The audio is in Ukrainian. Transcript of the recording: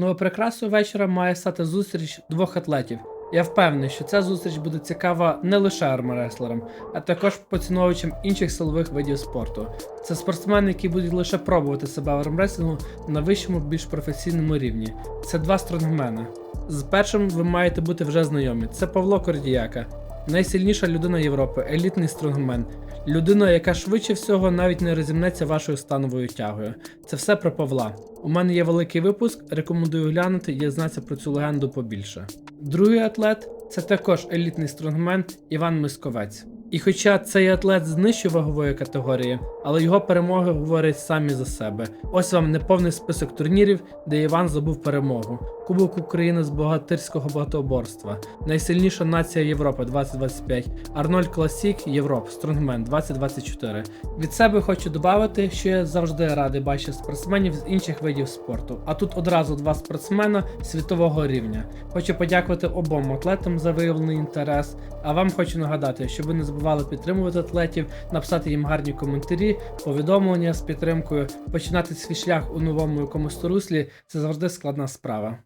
Ну а прикрасою вечора має стати зустріч двох атлетів. Я впевнений, що ця зустріч буде цікава не лише армреслерам, а також поціновувачам інших силових видів спорту. Це спортсмени, які будуть лише пробувати себе в армреслінгу на вищому, більш професійному рівні. Це два стронгмени. З першим ви маєте бути вже знайомі. Це Павло Кордіяка, найсильніша людина Європи, елітний стронгмен. Людина, яка швидше всього навіть не розімнеться вашою становою тягою. Це все про Павла. У мене є великий випуск, рекомендую глянути і дізнатися про цю легенду побільше. Другий атлет це також елітний стронгмен Іван Мисковець. І хоча цей атлет з нижчої вагової категорії, але його перемоги говорять самі за себе. Ось вам неповний список турнірів, де Іван здобув перемогу. Кубок України з богатирського багатоборства, найсильніша нація Європи 2025, Арнольд Класік Європ, Стронгмен 2024. Від себе хочу додати, що я завжди радий бачити спортсменів з інших видів спорту. А тут одразу два спортсмена світового рівня. Хочу подякувати обом атлетам за виявлений інтерес. А вам хочу нагадати, щоб ви не забували підтримувати атлетів, написати їм гарні коментарі, повідомлення з підтримкою, починати свій шлях у новому якомусь руслі це завжди складна справа.